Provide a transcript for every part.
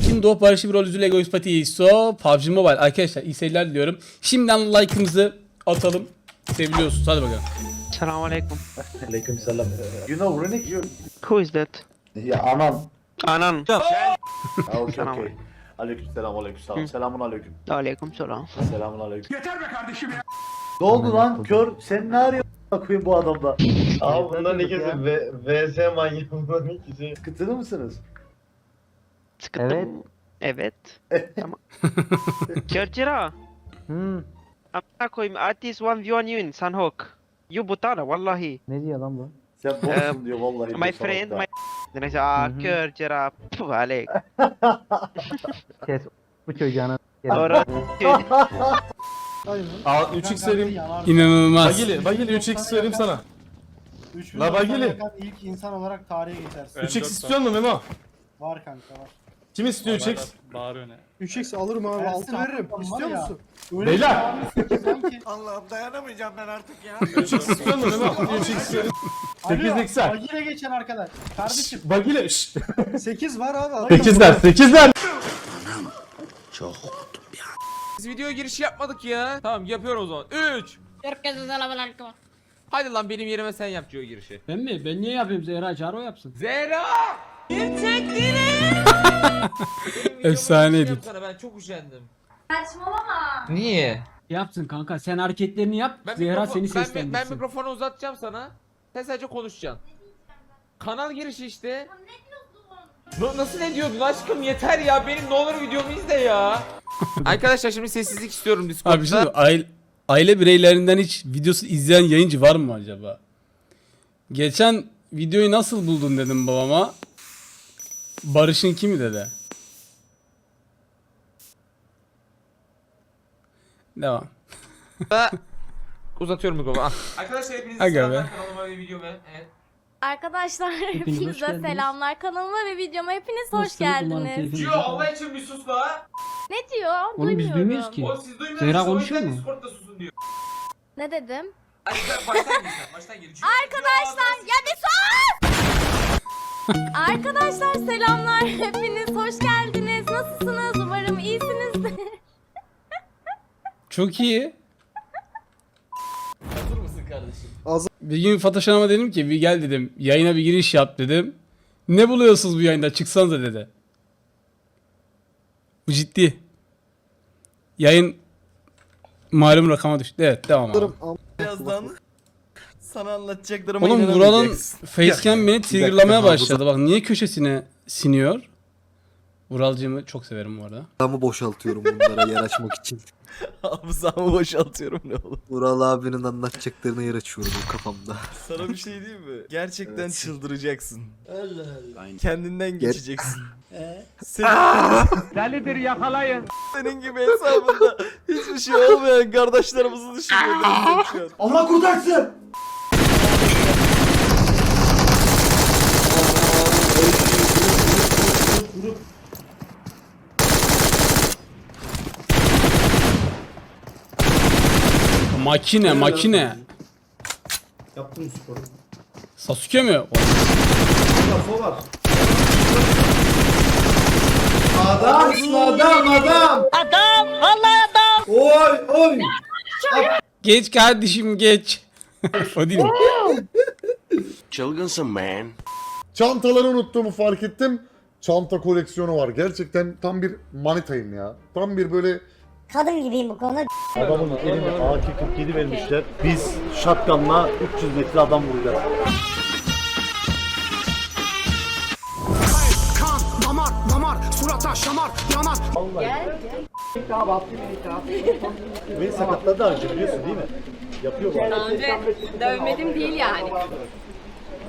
Şimdi Doğu Barışı bir rol üzülü Egoist Pati ISO PUBG Mobile. Arkadaşlar iyi seyirler diliyorum. Şimdiden like'ımızı atalım. Seviliyorsunuz. Hadi bakalım. Assalamu alaikum. Aleyküm selam. You know Runic? You... Who is that? Ya anan. Anan. Ha, okay, okay. Aleyküm selam, aleyküm selam. Selamun aleyküm. Aleyküm selam. Selamun aleyküm. Yeter be kardeşim ya. Ne oldu lan kör? Sen ne arıyorsun koyayım bu adamda? Abi bunların ikisi VS manyağı bunların ikisi. Sıkıntılı mısınız? Sıkıntı Evet. tamam. Cercera. Hmm. Amına koyayım. Artist 1v1 yun. Sanhok. You butana vallahi. Ne diyor lan bu? Sen boşsun diyor vallahi. My friend, salakta. my... Neyse aa Hı hı. Cercera. Puh alek. Kes bu çocuğuna. Sonra Aa 3x vereyim. İnanılmaz. Bagili, Bagili 3x vereyim sana. La Bagili. ilk insan olarak tarihe geçersin. 3x istiyor musun Memo? Var kanka var. Kim istiyor 3x? 3x alırım abi. Altı veririm. İstiyor musun? Beyler. Sanki. Allah'ım dayanamayacağım ben artık ya. 3x istiyor musun Memo? 3x vereyim. 8 Alo, x'ler. Bagire geçen arkadaş. Kardeşim Bagili. şşt. 8 var abi. alırım. 8'ler, 8'ler. Biz video girişi yapmadık ya. Tamam yapıyorum o zaman. 3. Herkese selamünaleyküm. Hadi lan benim yerime sen yap Gio girişi. Ben mi? Ben niye yapayım Zehra Çağrı o yapsın. Zehra! Efsane edit. edit. Sana ben çok üşendim. Saçmalama. Niye? Yapsın kanka sen hareketlerini yap. Ben Zehra mikrofon- seni ben, ben, seslendirsin. mikrofonu uzatacağım sana. Sen sadece konuşacaksın. Kanal girişi işte. Na- nasıl ne diyordun aşkım yeter ya benim ne olur videomu izle ya. Arkadaşlar şimdi sessizlik istiyorum Discord'da. Abi bir şey mi? aile, aile bireylerinden hiç videosu izleyen yayıncı var mı acaba? Geçen videoyu nasıl buldun dedim babama. Barış'ın kimi dedi. Devam. Uzatıyorum mikrofonu. Arkadaşlar hepinize Aga selamlar be. kanalıma ve videoma. Evet. Arkadaşlar Hepiniz hoş hepinize geldiniz. selamlar. Kanalıma ve videoma hepiniz hoş Nasılsınız? Umarım geldiniz. keyfiniz güzel. Allah için bir sus la. Ne diyor? Oğlum biz Duymuyorum. duymuyoruz ki. O siz duymuyorsunuz. Zehra konuşuyor mu? Discord'da susun diyor. Ne dedim? Sen baştan gir sen baştan gir. Çünkü- Arkadaşlar ya bir sus! Arkadaşlar selamlar. Hepiniz hoş geldiniz. Nasılsınız? Umarım iyisinizdir. Çok iyi. Hazır mısın kardeşim? Bir gün Fatoş Hanım'a dedim ki bir gel dedim yayına bir giriş yap dedim. Ne buluyorsunuz bu yayında çıksanıza dedi. Bu ciddi. Yayın malum rakama düştü. Evet devam abi. Birazdan sana anlatacaklarım. Oğlum Vural'ın facecam beni triggerlamaya başladı. Bak niye köşesine siniyor? Vuralcığımı çok severim bu arada. Adamı boşaltıyorum bunlara yer açmak için. Hafızamı boşaltıyorum ne oğlum. Vural abinin anlatacaklarına yer açıyorum kafamda. Sana bir şey diyeyim mi? Gerçekten Evet. çıldıracaksın. Allah Allah. Kendinden geçeceksin. Ee? Senin, Delidir yakalayın. senin gibi hesabında hiçbir şey olmayan kardeşlerimizi düşünüyorum şu an. Allah kurtarsın! Makine makine. Yaptım sporu. Sasuke mi? Lafo var. Adamsın adam adam. Adam! Vallahi adam! Oy oy. Geç kardeşim geç. o değil mi? Çılgınsın man. Çantaları unuttuğumu fark ettim. Çanta koleksiyonu var. Gerçekten tam bir manitayım ya. Tam bir böyle Kadın gibiyim bu konuda. Adamın eline AK-47 vermişler. Biz şatkanla 300 metre adam vuracağız. Beni sakatladı daha önce biliyorsun değil mi? Yapıyorlar. Daha önce dövmedim değil yani.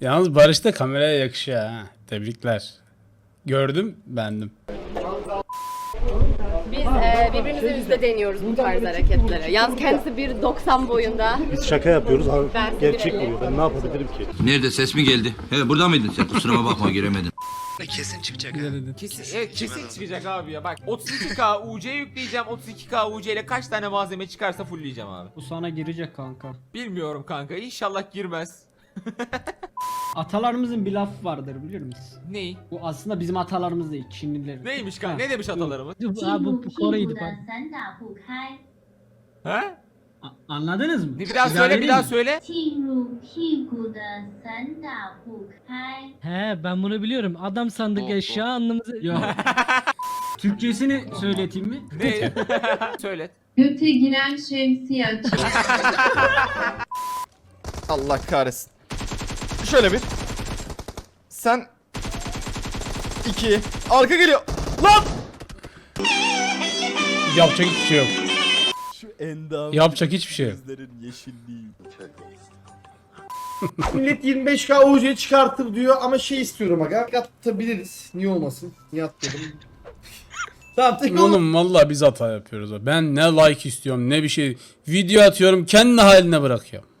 Yalnız Barış da kameraya yakışıyor ha. Tebrikler. Gördüm beğendim. Biz e, birbirimizin yüzde deniyoruz bu tarz hareketleri. Yalnız kendisi 1.90 boyunda. Biz şaka yapıyoruz. abi Ben gerçek sinirliyim. vuruyor. Ben ne yapabilirim ki? Nerede ses mi geldi? He burada mıydın sen? Kusuruma bakma giremedim. Kesin evet kesin çıkacak abi ya bak 32k UC yükleyeceğim 32k UC ile kaç tane malzeme çıkarsa fullleyeceğim abi. Bu sana girecek kanka. Bilmiyorum kanka inşallah girmez. Atalarımızın bir lafı vardır bilir misin? Ney? Bu aslında bizim atalarımız değil, Çinlilerin. Neymiş kanka? Ha, Ne demiş atalarımız? Dur, ha, bu, bu Kore'ydi pardon. Ha? A- Anladınız mı? Bir daha Bir söyle, bir daha mi? söyle. He ben bunu biliyorum. Adam sandık eşya anlamızı. Yok. Türkçesini söyleteyim mi? Ne? söyle. Göte giren şemsiye açık. Allah kahretsin. Şöyle bir. Sen iki. Arka geliyor. Lan! Yapacak hiçbir şey yok. Şu endam. Yapacak hiçbir şey yok. Gözlerin yeşilliği. Millet 25k UC çıkartır diyor ama şey istiyorum aga. Atabiliriz. Niye olmasın? Niye atladım? tamam tek oğlum. Oğlum vallahi biz hata yapıyoruz. Ben ne like istiyorum ne bir şey. Video atıyorum kendi haline bırakıyorum.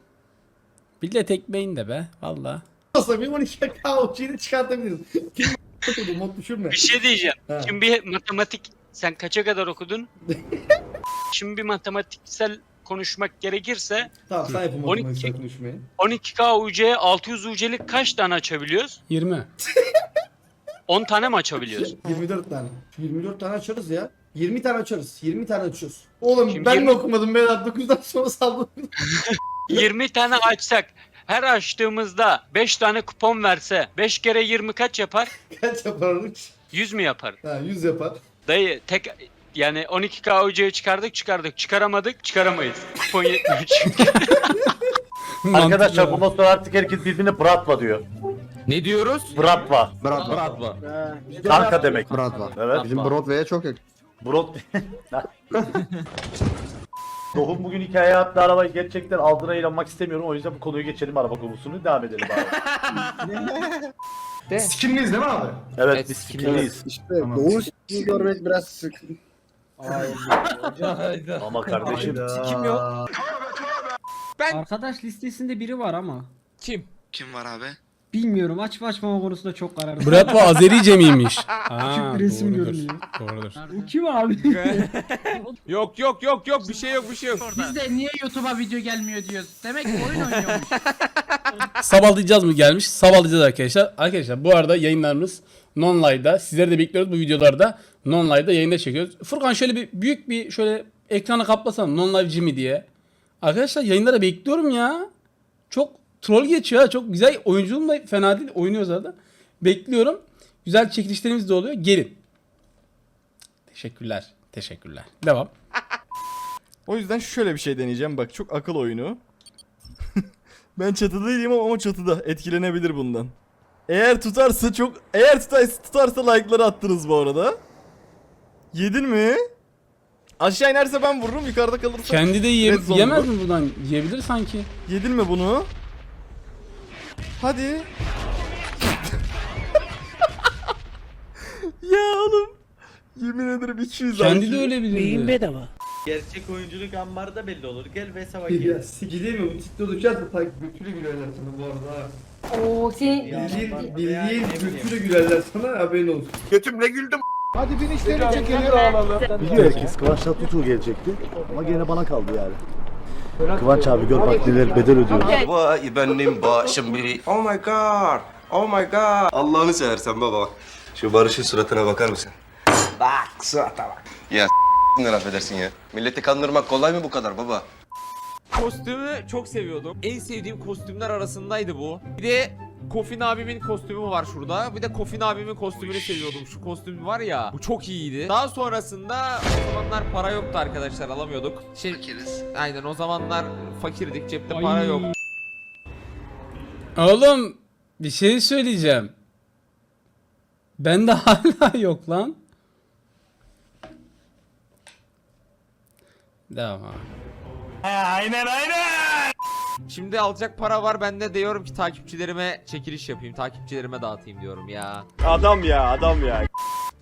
Millet ekmeğin de be valla. olsa bir 12k UC'yi çıkartabiliriz. Kim mod düşürme. Bir şey diyeceğim. Ha. Şimdi bir matematik sen kaça kadar okudun? Şimdi bir matematiksel konuşmak gerekirse Tamam sen yapın 12. matematik konuşmayı. 12K UC 600 UC'lik kaç tane açabiliyoruz? 20. 10 tane mi açabiliyoruz? 24 tane. 24 tane açarız ya. 20 tane açarız. 20 tane açıyoruz. Oğlum Şimdi ben 20 de okumadım beyler. 9'dan sonra saldım. 20 tane açsak her açtığımızda 5 tane kupon verse 5 kere 20 kaç yapar? Kaç yapardık? 100 mü yapar? Ha 100 yapar. Dayı tek yani 12K UC'yi çıkardık çıkardık çıkaramadık çıkaramayız. Kupon yetmiyor çünkü. Arkadaşlar bundan sonra artık herkes birbirine bratva diyor. Ne diyoruz? Bratva. Brad Brad. Bradva. Kanka demek. Brad var. Evet. Bizim Broadway'e çok yakın. Brot. Doğum bugün hikaye attı arabayı gerçekten aldığına inanmak istemiyorum. O yüzden bu konuyu geçelim araba konusunu devam edelim abi. Sikimliyiz değil mi abi? Evet Evet, biz sikimliyiz. fikirliyiz. İşte Doğu s***yi görmek biraz sık. Ama kardeşim. Kim yok? Ben Arkadaş listesinde biri var ama. kim? Kim var abi? Bilmiyorum açma açmama konusunda çok kararsız. Bratva Azerice miymiş? Ha, Küçük bir resim doğrudur. görünüyor. Doğrudur. Bu kim abi? yok yok yok yok bir şey yok bir şey yok. Biz de niye YouTube'a video gelmiyor diyoruz. Demek ki oyun oynuyormuş. Sabahlayacağız mı gelmiş? Sabahlayacağız arkadaşlar. Arkadaşlar bu arada yayınlarımız non-live'da. Sizleri de bekliyoruz bu videolarda. Non-live'da yayında çekiyoruz. Furkan şöyle bir büyük bir şöyle ekranı kaplasana non-live Jimmy diye. Arkadaşlar yayınlara bekliyorum ya. Çok troll geçiyor. Çok güzel oyunculuğum da fena değil. Oynuyoruz arada. Bekliyorum. Güzel çekilişlerimiz de oluyor. Gelin. Teşekkürler. Teşekkürler. Devam. O yüzden şöyle bir şey deneyeceğim. Bak çok akıl oyunu. ben çatıda değilim ama çatıda. Etkilenebilir bundan. Eğer tutarsa çok... Eğer tutarsa, tutarsa like'ları attınız bu arada. Yedin mi? Aşağı inerse ben vururum. Yukarıda kalırsa... Kendi de yiye- Red yemez mi buradan? Yiyebilir sanki. Yedin mi bunu? Hadi. ya oğlum. Yemin ederim 200 Kendi de öyle bilir. Gerçek oyunculuk ambarda belli olur. Gel vs Ya sikileyim mi? Bu tikte düşerse tak götüyle gülerler sana bu arada ha. Oo senin Bildiğin, bildiğin götüyle gülerler sana haberin olsun. Biliyor herkes Kıvanç Tatlıtuğ gelecekti. Ama gene bana kaldı yani. Kıvanç abi gör bak neler bedel ödüyor. Vay benim başım biri. Oh my god. Oh my god. Allah'ını seversen baba. Şu Barış'ın suratına bakar mısın? Bak surata bak. Ya s***ler affedersin ya. Milleti kandırmak kolay mı bu kadar baba? Kostümü çok seviyordum. En sevdiğim kostümler arasındaydı bu. Bir de Kofin abimin kostümü var şurada. Bir de Kofin abimin kostümünü seviyordum. Şu kostüm var ya. Bu çok iyiydi. Daha sonrasında o zamanlar para yoktu arkadaşlar alamıyorduk. Şey, Aynen o zamanlar fakirdik. Cepte para Ay. yok. Oğlum bir şey söyleyeceğim. Bende hala yok lan. Devam abi. Şimdi alacak para var bende diyorum ki takipçilerime çekiliş yapayım. Takipçilerime dağıtayım diyorum ya. Adam ya adam ya.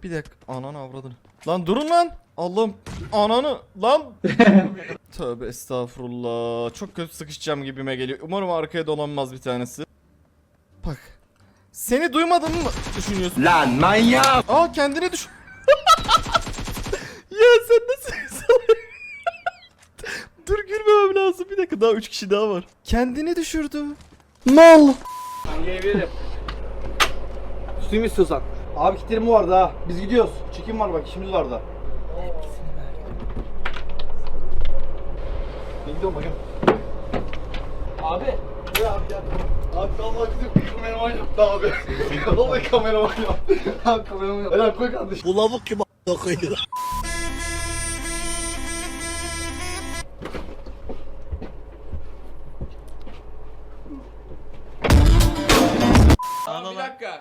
Bir dakika ananı avradını. Lan durun lan. Allah'ım ananı lan. Tövbe estağfurullah. Çok kötü sıkışacağım gibime geliyor. Umarım arkaya dolanmaz bir tanesi. Bak. Seni duymadım mı düşünüyorsun? Lan manyak. Aa kendini düş. ya sen nasıl Dur gülmemem lazım. Bir dakika daha 3 kişi daha var. Kendini düşürdü. Mal. Yiyebilirim. Tutayım istiyorsan. Abi kitlerim vardı ha. Biz gidiyoruz. Çekim var bak işimiz var da. Ne gidiyorum bakayım. Abi. Ne abi ya? Abi vallahi bizim kameraman yaptı abi. vallahi kameraman yaptı. Abi kameraman yaptı. Helal koy kardeşim. Bu lavuk kim a**a koyuyor?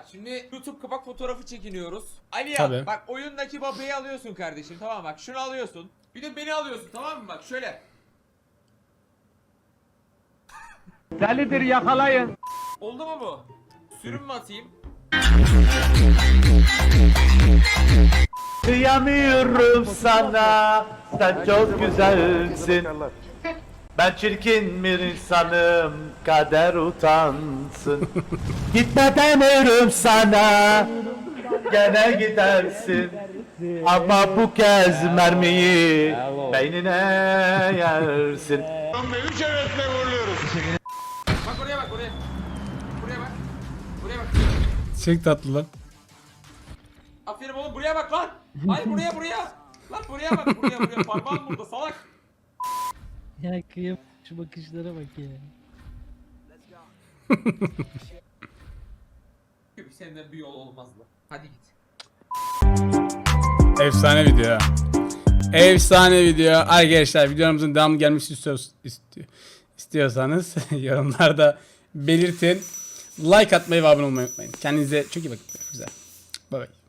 Dakika. Şimdi YouTube kapak fotoğrafı çekiniyoruz. Ali ya Tabii. bak oyundaki babayı alıyorsun kardeşim tamam mı? bak şunu alıyorsun. Bir de beni alıyorsun tamam mı bak şöyle. Delidir yakalayın. Oldu mu bu? Sürüm mü atayım? Kıyamıyorum sana, sen çok güzelsin. Ben çirkin bir insanım, kader utansın. Gitme demiyorum sana, gene gidersin. Ama bu kez mermiyi beynine yersin. Bak oraya bak oraya. Buraya bak. Buraya bak. Çok tatlı lan. Aferin oğlum buraya bak lan. Hayır buraya buraya. Lan buraya bak buraya buraya. Parmağım burada salak. Ya kıyım şu bakışlara bak ya. Senden bir yol olmaz lan. Hadi git. Efsane video. Efsane video. Arkadaşlar videomuzun devamı gelmesi istiyoruz, istiyor, istiyorsanız yorumlarda belirtin. Like atmayı ve abone olmayı unutmayın. Kendinize çok iyi bakın. Güzel. Bay bay.